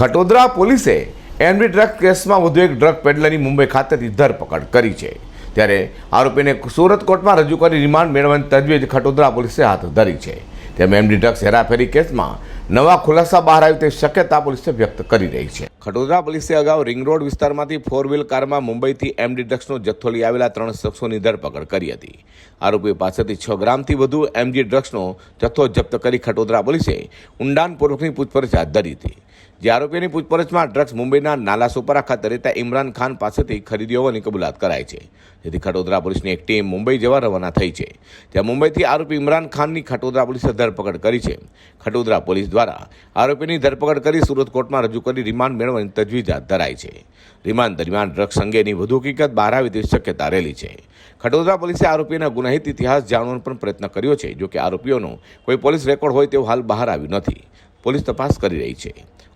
ખટોદરા પોલીસે MD drug કેસમાં વધુ એક ડ્રગ પેડલરની મુંબઈ ખાતેથી ધરપકડ કરી છે. ત્યારે આરોપીને સુરત કોર્ટમાં રજૂ કરી રિમાન્ડ મેળવવાની તજવીજ ખટોદરા પોલીસે હાથ ધરી છે. તેમ એમડી ડ્રગ્સ હેરાફેરી કેસમાં નવા ખુલાસા બહાર આવ્યું તે શક્યતા પોલીસે વ્યક્ત કરી રહી છે. ખટોદરા પોલીસે અગાઉ રિંગ રોડ વિસ્તારમાંથી ફોર વ્હીલ કારમાં મુંબઈથી એમડી ડ્રગ્સનો જથ્થો લઈ આવેલા ત્રણ શખ્સોની ધરપકડ કરી હતી. આરોપીઓ પાસેથી છ ગ્રામથી વધુ એમજી ડ્રગ્સનો જથ્થો જપ્ત કરી ખટોદરા પોલીસે ઊંડાણપૂર્વકની પૂછપરછ હાથ ધરી હતી. જે આરોપીની પૂછપરછમાં ડ્રગ્સ મુંબઈના નાલા સુપરા ખાતે રહેતા ઇમરાન ખાન પાસેથી ખરીદી હોવાની કબૂલાત કરાઈ છે. જેથી ખટોદરા પોલીસની એક ટીમ મુંબઈ જવા રવાના થઈ છે. ત્યાં મુંબઈથી આરોપી ઇમરાન ખાનની ખટોદરા પોલીસે ધરપકડ કરી છે. ખટોદરા પોલીસ દ્વારા આરોપીની ધરપકડ કરી સુરત કોર્ટમાં રજૂ કરી રિમાન્ડ મેળવવાની તજવીજ હાથ ધરાઈ છે. રિમાન્ડ દરમિયાન ડ્રગ્સ અંગેની વધુ હકીકત બહાર આવે તેવી શક્યતા રહેલી છે. ખટોદરા પોલીસે આરોપીના ગુનાહિત ઇતિહાસ જાણવાનો પણ પ્રયત્ન કર્યો છે, જો કે આરોપીઓનો કોઈ પોલીસ રેકોર્ડ હોય તેવું હાલ બહાર આવ્યું નથી. પોલીસ તપાસ કરી રહી છે.